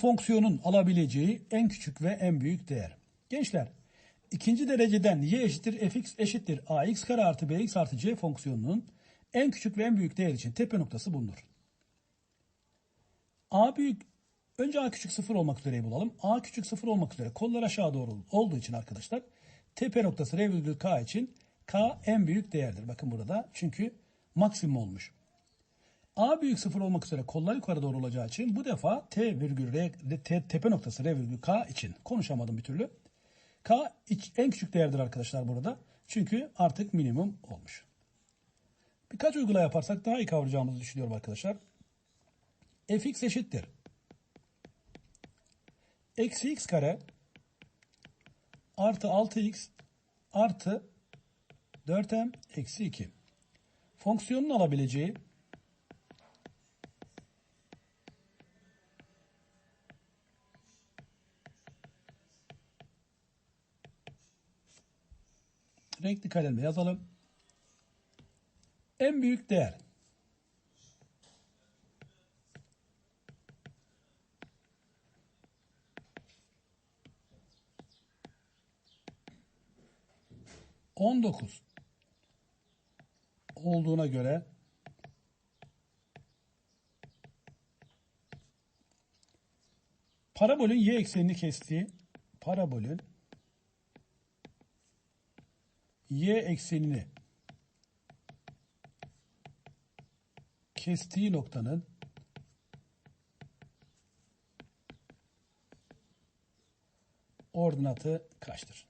Fonksiyonun alabileceği en küçük ve en büyük değer. Gençler, ikinci dereceden y eşittir fx eşittir ax kare artı bx artı c fonksiyonunun en küçük ve en büyük değer için tepe noktası bulunur. A büyük, önce A küçük sıfır olmak üzereyi bulalım. A küçük sıfır olmak üzere kollar aşağı doğru olduğu için arkadaşlar tepe noktası R virgül K için K en büyük değerdir. Bakın burada çünkü maksimum olmuş. A büyük sıfır olmak üzere kollar yukarı doğru olacağı için bu defa T virgül R, T, tepe noktası R virgül K için konuşamadım bir türlü. K en küçük değerdir arkadaşlar burada. Çünkü artık minimum olmuş. Birkaç uygula yaparsak daha iyi kavrayacağımızı düşünüyorum arkadaşlar. fx eşittir. Eksi x kare artı 6x artı 4m eksi 2. Fonksiyonun alabileceği renkli kalemle yazalım. En büyük değer. On dokuz olduğuna göre parabolün y eksenini kestiği parabolün y eksenini kestiği noktanın ordinatı kaçtır?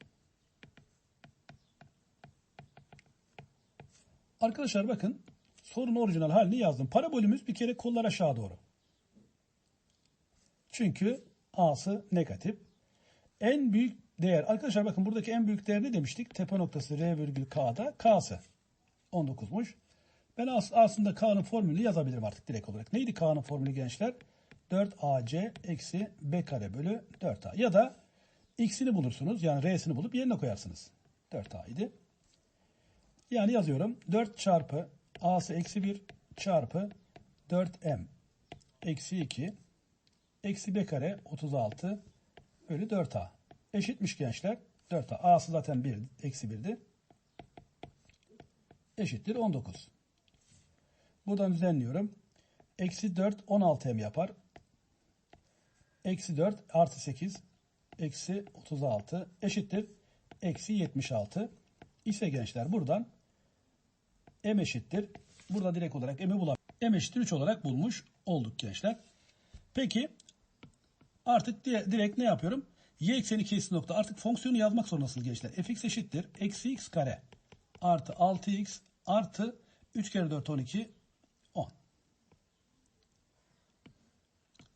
Arkadaşlar bakın sorunun orijinal halini yazdım. Parabolümüz bir kere kollar aşağı doğru. Çünkü A'sı negatif. En büyük değer arkadaşlar bakın buradaki en büyük değer ne demiştik? Tepe noktası R virgül K'da K'sı 19'muş. Ben as- aslında K'nın formülünü yazabilirim artık direkt olarak. Neydi K'nın formülü gençler? 4AC eksi B kare bölü 4A. Ya da X'ini bulursunuz. Yani R'sini bulup yerine koyarsınız. 4A idi. Yani yazıyorum. 4 çarpı A'sı eksi 1 çarpı 4M eksi 2 eksi B kare 36 bölü 4A. Eşitmiş gençler. 4A. A'sı zaten 1, eksi 1'di. Eşittir 19. Buradan düzenliyorum. Eksi 4 16M yapar. Eksi 4 artı 8 eksi 36 eşittir. Eksi 76 ise gençler buradan M eşittir. Burada direkt olarak M'i bulabilir. M eşittir 3 olarak bulmuş olduk gençler. Peki artık di- direkt ne yapıyorum? Y ekseni kesin nokta. Artık fonksiyonu yazmak zorundasınız gençler. fx eşittir. Eksi x kare artı 6x artı 3 kere 4 12 10.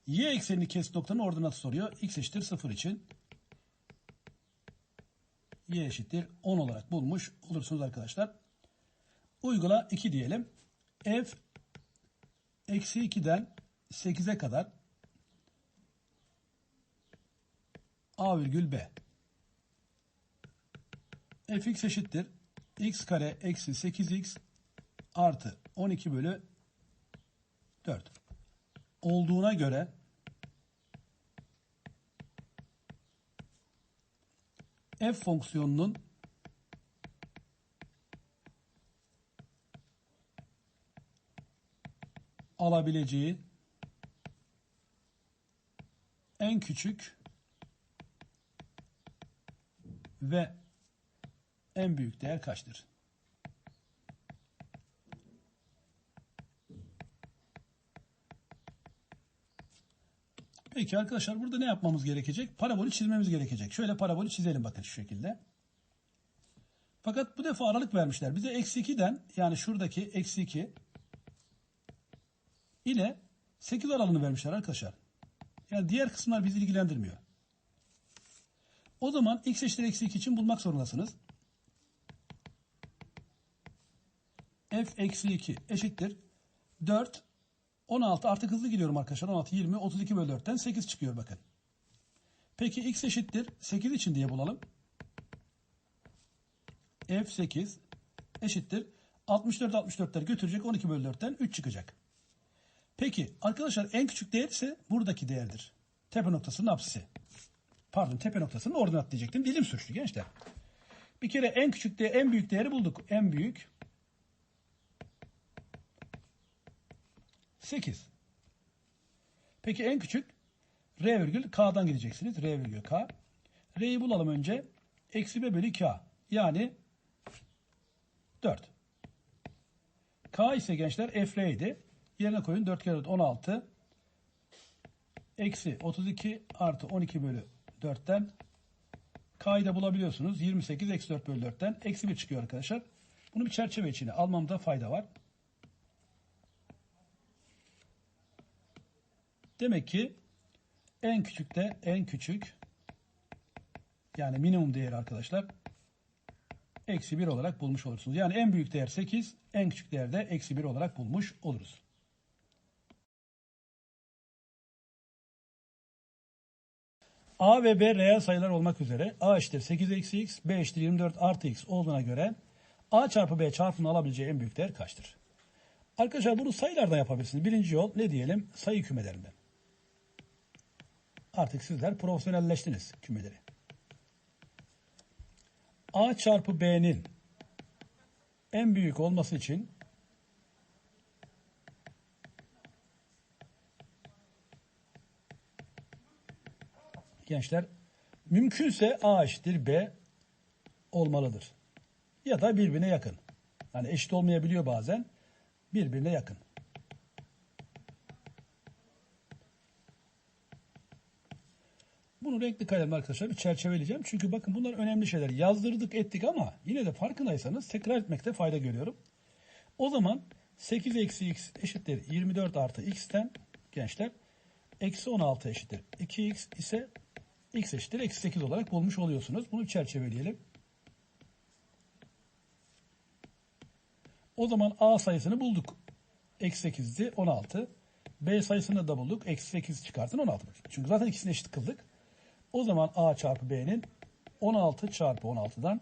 Y eksenini kesin noktanın ordinatı soruyor. x eşittir 0 için. Y eşittir 10 olarak bulmuş olursunuz arkadaşlar. Uygula 2 diyelim. F eksi 2'den 8'e kadar A virgül B. fx eşittir. x kare eksi 8x artı 12 bölü 4. Olduğuna göre f fonksiyonunun alabileceği en küçük ve en büyük değer kaçtır? Peki arkadaşlar burada ne yapmamız gerekecek? Parabolü çizmemiz gerekecek. Şöyle parabolü çizelim bakın şu şekilde. Fakat bu defa aralık vermişler. Bize eksi 2'den yani şuradaki eksi 2 ile 8 aralığını vermişler arkadaşlar. Yani diğer kısımlar bizi ilgilendirmiyor. O zaman x eşittir eksi 2 için bulmak zorundasınız. f eksi 2 eşittir. 4, 16 artık hızlı gidiyorum arkadaşlar. 16, 20, 32 bölü 4'ten 8 çıkıyor bakın. Peki x eşittir 8 için diye bulalım. f 8 eşittir. 64 64'ler götürecek 12 bölü 4'ten 3 çıkacak. Peki arkadaşlar en küçük değer ise buradaki değerdir. Tepe noktasının apsisi. Pardon tepe noktasının ordinat diyecektim. Dilim sürçtü gençler. Bir kere en küçük de en büyük değeri bulduk. En büyük 8. Peki en küçük R virgül K'dan gideceksiniz. R virgül K. R'yi bulalım önce. Eksi B bölü K. Yani 4. K ise gençler F idi. Yerine koyun 4 kere 4 16. Eksi 32 artı 12 bölü 4'ten K'yı da bulabiliyorsunuz. 28 eksi 4 bölü 4'ten eksi 1 çıkıyor arkadaşlar. Bunu bir çerçeve içine almamda fayda var. Demek ki en küçük de en küçük yani minimum değeri arkadaşlar eksi 1 olarak bulmuş olursunuz. Yani en büyük değer 8, en küçük değer de eksi 1 olarak bulmuş oluruz. A ve B reel sayılar olmak üzere A eşittir 8 eksi x, B eşittir 24 artı x olduğuna göre A çarpı B çarpımını alabileceği en büyük değer kaçtır? Arkadaşlar bunu sayılardan yapabilirsiniz. Birinci yol ne diyelim? Sayı kümelerinden. Artık sizler profesyonelleştiniz kümeleri. A çarpı B'nin en büyük olması için gençler mümkünse A eşittir B olmalıdır. Ya da birbirine yakın. Yani eşit olmayabiliyor bazen. Birbirine yakın. Bunu renkli kalemle arkadaşlar bir çerçeveleyeceğim. Çünkü bakın bunlar önemli şeyler. Yazdırdık ettik ama yine de farkındaysanız tekrar etmekte fayda görüyorum. O zaman 8 eksi x eşittir 24 artı x'ten gençler eksi 16 eşittir 2x ise x eşittir eksi 8 olarak bulmuş oluyorsunuz. Bunu çerçeveleyelim. O zaman a sayısını bulduk. Eksi 8'di 16. B sayısını da bulduk. Eksi 8 çıkartın 16. Çünkü zaten ikisini eşit kıldık. O zaman A çarpı B'nin 16 çarpı 16'dan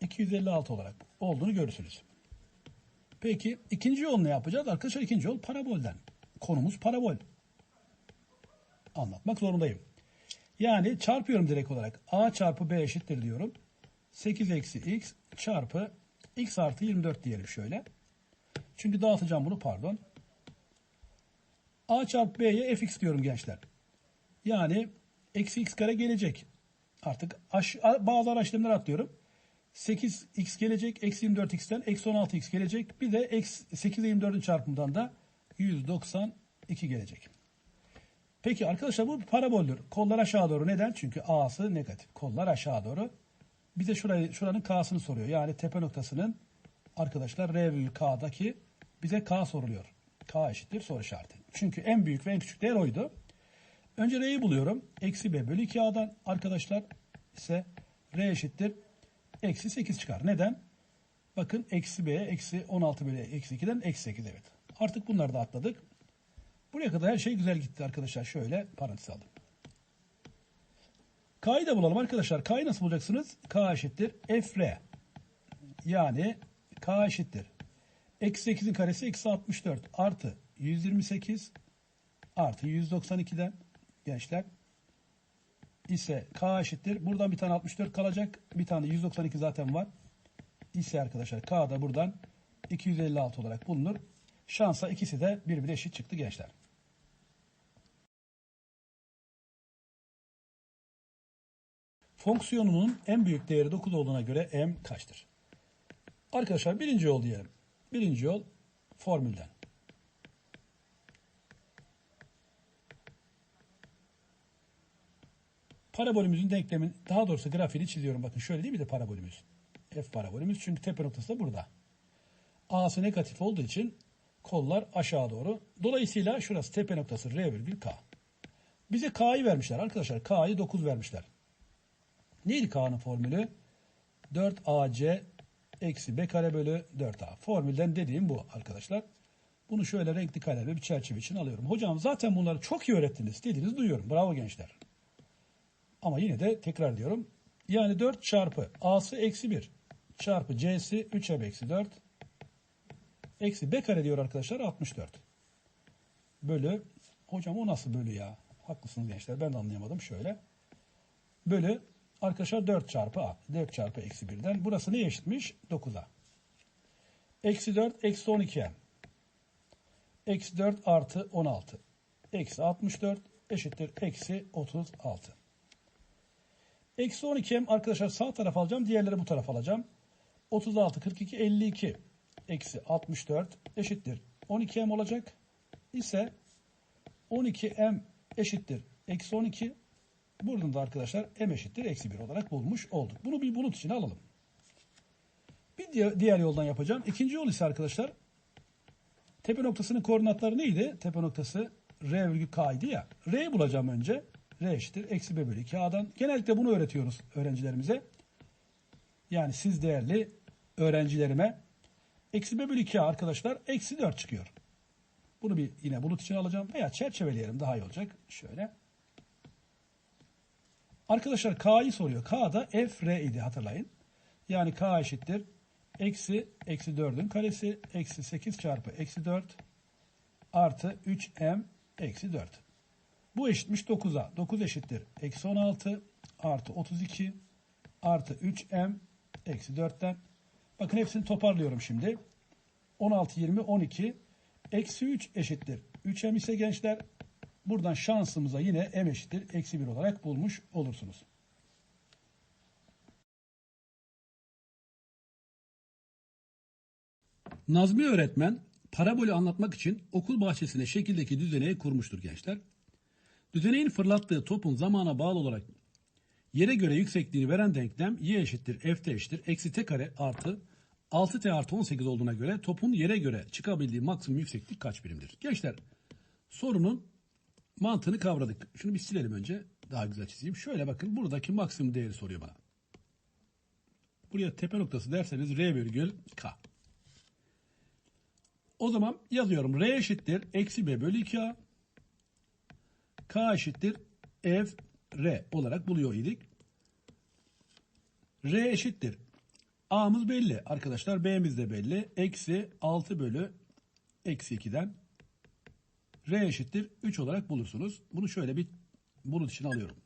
256 olarak olduğunu görürsünüz. Peki ikinci yol ne yapacağız? Arkadaşlar ikinci yol parabolden. Konumuz parabol. Anlatmak zorundayım. Yani çarpıyorum direkt olarak. A çarpı B eşittir diyorum. 8 eksi x çarpı x artı 24 diyelim şöyle. Çünkü dağıtacağım bunu pardon. A çarpı B'ye fx diyorum gençler. Yani eksi x kare gelecek. Artık aş, bazı araç işlemler atlıyorum. 8x gelecek. Eksi 24x'ten eksi 16x gelecek. Bir de eksi 8 ile 24'ün çarpımından da 192 gelecek. Peki arkadaşlar bu bir paraboldür. Kollar aşağı doğru. Neden? Çünkü A'sı negatif. Kollar aşağı doğru. Bize şurayı, şuranın K'sını soruyor. Yani tepe noktasının arkadaşlar R virgül K'daki bize K soruluyor. K eşittir soru işareti. Çünkü en büyük ve en küçük değer oydu. Önce R'yi buluyorum. Eksi B bölü 2A'dan arkadaşlar ise R eşittir. Eksi 8 çıkar. Neden? Bakın eksi B'ye eksi 16 bölü eksi 2'den eksi 8 evet. Artık bunları da atladık. Buraya kadar her şey güzel gitti arkadaşlar. Şöyle parantez aldım. K'yı da bulalım arkadaşlar. K'yı nasıl bulacaksınız? K eşittir. F R. Yani K eşittir. Eksi 8'in karesi eksi 64 artı 128 artı 192'den gençler ise K eşittir. Buradan bir tane 64 kalacak. Bir tane 192 zaten var. İse arkadaşlar K da buradan 256 olarak bulunur. Şansa ikisi de birbirine eşit çıktı gençler. Fonksiyonunun en büyük değeri 9 olduğuna göre m kaçtır? Arkadaşlar birinci yol diyelim. Birinci yol formülden. Parabolümüzün denklemin daha doğrusu grafiğini çiziyorum. Bakın şöyle değil mi de parabolümüz? F parabolümüz çünkü tepe noktası da burada. A'sı negatif olduğu için kollar aşağı doğru. Dolayısıyla şurası tepe noktası R virgül K. Bize K'yı vermişler arkadaşlar. K'yı 9 vermişler. Neydi K'nın formülü? 4AC eksi B kare bölü 4A. Formülden dediğim bu arkadaşlar. Bunu şöyle renkli kalemle bir çerçeve için alıyorum. Hocam zaten bunları çok iyi öğrettiniz dediğinizi duyuyorum. Bravo gençler. Ama yine de tekrar diyorum. Yani 4 çarpı A'sı eksi 1 çarpı C'si 3'e eksi 4 eksi B kare diyor arkadaşlar 64. Bölü. Hocam o nasıl bölü ya? Haklısınız gençler. Ben de anlayamadım. Şöyle. Bölü arkadaşlar 4 çarpı a. 4 çarpı eksi 1'den. Burası neye eşitmiş? 9'a. Eksi 4 eksi 12'ye. Eksi 4 artı 16. Eksi 64 eşittir. Eksi 36. Eksi 12'm arkadaşlar sağ taraf alacağım. Diğerleri bu tarafa alacağım. 36, 42, 52. Eksi 64 eşittir. 12m olacak. ise 12m eşittir. Eksi 12. Buradan da arkadaşlar m eşittir. Eksi 1 olarak bulmuş olduk. Bunu bir bulut içine alalım. Bir diğer, yoldan yapacağım. İkinci yol ise arkadaşlar tepe noktasının koordinatları neydi? Tepe noktası r virgül k idi ya. R'yi bulacağım önce. R eşittir. Eksi b bölü 2 a'dan. Genellikle bunu öğretiyoruz öğrencilerimize. Yani siz değerli öğrencilerime eksi b bölü 2 a arkadaşlar eksi 4 çıkıyor. Bunu bir yine bulut için alacağım veya çerçeveleyelim daha iyi olacak. Şöyle. Arkadaşlar K'yı soruyor. K da f r idi hatırlayın. Yani K eşittir. Eksi eksi 4'ün karesi eksi 8 çarpı eksi 4 artı 3m eksi 4. Bu eşitmiş 9'a. 9 eşittir. Eksi 16 artı 32 artı 3m eksi 4'ten. Bakın hepsini toparlıyorum şimdi. 16, 20, 12. Eksi 3 eşittir. 3m ise gençler buradan şansımıza yine m eşittir. Eksi 1 olarak bulmuş olursunuz. Nazmi öğretmen parabolü anlatmak için okul bahçesine şekildeki düzeneği kurmuştur gençler. Düzeneğin fırlattığı topun zamana bağlı olarak yere göre yüksekliğini veren denklem y eşittir ft eşittir eksi t kare artı 6t artı 18 olduğuna göre topun yere göre çıkabildiği maksimum yükseklik kaç birimdir? Gençler sorunun mantığını kavradık. Şunu bir silelim önce daha güzel çizeyim. Şöyle bakın buradaki maksimum değeri soruyor bana. Buraya tepe noktası derseniz r virgül k. O zaman yazıyorum. R eşittir. Eksi B bölü 2A. K eşittir. F R olarak buluyor idik. R eşittir. A'mız belli. Arkadaşlar B'miz de belli. Eksi 6 bölü eksi 2'den R eşittir 3 olarak bulursunuz. Bunu şöyle bir bulut için alıyorum.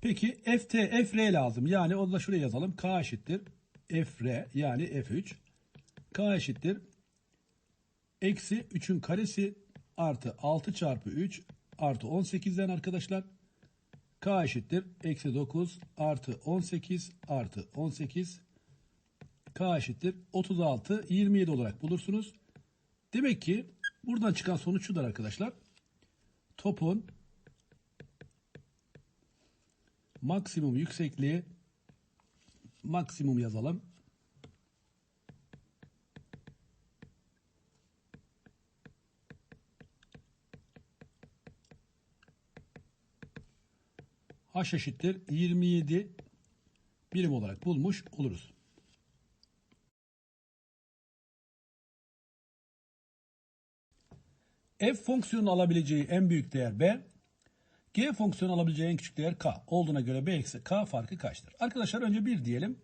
Peki FT, FR lazım. Yani onu da şuraya yazalım. K eşittir. FR yani F3. K eşittir. Eksi 3'ün karesi artı 6 çarpı 3 artı 18'den arkadaşlar. K eşittir. Eksi 9 artı 18 artı 18. K eşittir. 36 27 olarak bulursunuz. Demek ki buradan çıkan sonuç şudur arkadaşlar. Topun maksimum yüksekliği maksimum yazalım. H eşittir 27 birim olarak bulmuş oluruz. F fonksiyonu alabileceği en büyük değer B, G fonksiyonu alabileceği en küçük değer K olduğuna göre B eksi K farkı kaçtır? Arkadaşlar önce bir diyelim.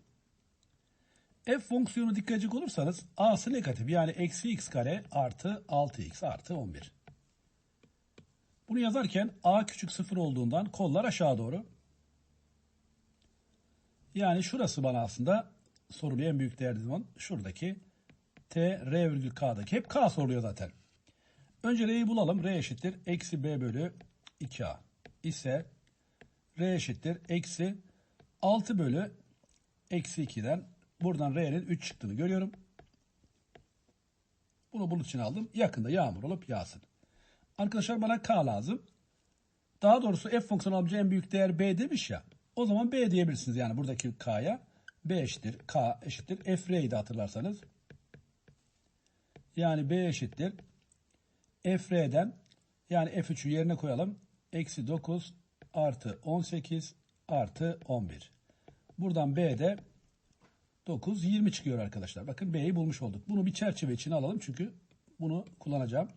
F fonksiyonu dikkat edecek olursanız A'sı negatif yani eksi x kare artı 6x artı 11. Bunu yazarken A küçük sıfır olduğundan kollar aşağı doğru. Yani şurası bana aslında sorulu en büyük değer zaman şuradaki T, R virgül K'daki hep K soruluyor zaten. Önce R'yi bulalım. R eşittir. Eksi B bölü 2A ise R eşittir. Eksi 6 bölü eksi 2'den buradan R'nin 3 çıktığını görüyorum. Bunu bulut için aldım. Yakında yağmur olup yağsın. Arkadaşlar bana K lazım. Daha doğrusu f fonksiyonu alabileceği en büyük değer B demiş ya. O zaman B diyebilirsiniz yani buradaki K'ya. B eşittir. K eşittir. F R'yi de hatırlarsanız. Yani B eşittir. F R'den yani F3'ü yerine koyalım. Eksi 9 artı 18 artı 11. Buradan B'de 9 20 çıkıyor arkadaşlar. Bakın B'yi bulmuş olduk. Bunu bir çerçeve içine alalım çünkü bunu kullanacağım.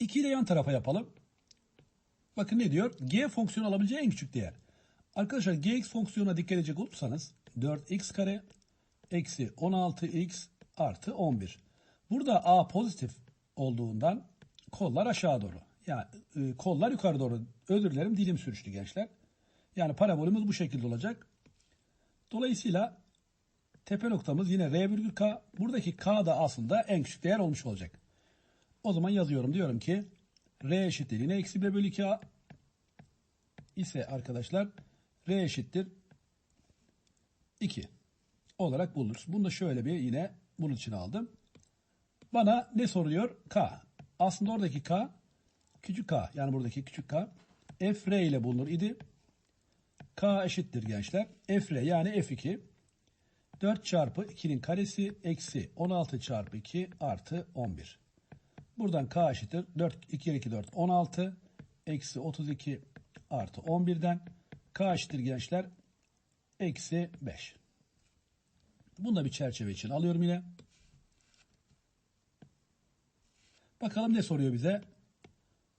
2 ile yan tarafa yapalım. Bakın ne diyor? G fonksiyonu alabileceği en küçük değer. Arkadaşlar gx fonksiyonuna dikkat edecek olursanız 4x kare eksi 16x artı 11. Burada A pozitif olduğundan kollar aşağı doğru. Yani e, kollar yukarı doğru. Özür dilerim dilim sürçtü gençler. Yani parabolümüz bu şekilde olacak. Dolayısıyla tepe noktamız yine R virgül K. Buradaki K da aslında en küçük değer olmuş olacak. O zaman yazıyorum. Diyorum ki R eşittir yine eksi 1 bölü 2A ise arkadaşlar R eşittir 2 olarak bulunur. Bunu da şöyle bir yine bunun için aldım. Bana ne soruyor? K. Aslında oradaki K küçük K yani buradaki küçük K F R ile bulunur idi. K eşittir gençler. F R yani F2 4 çarpı 2'nin karesi eksi 16 çarpı 2 artı 11. Buradan K eşittir. 4, 2 kere 2 4 16 eksi 32 artı 11'den K eşittir gençler eksi 5. Bunu da bir çerçeve için alıyorum yine. Bakalım ne soruyor bize?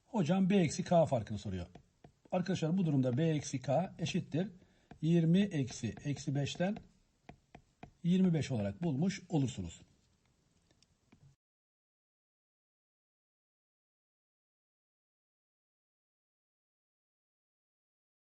Hocam B eksi K farkını soruyor. Arkadaşlar bu durumda B eksi K eşittir. 20 eksi eksi 5'ten 25 olarak bulmuş olursunuz.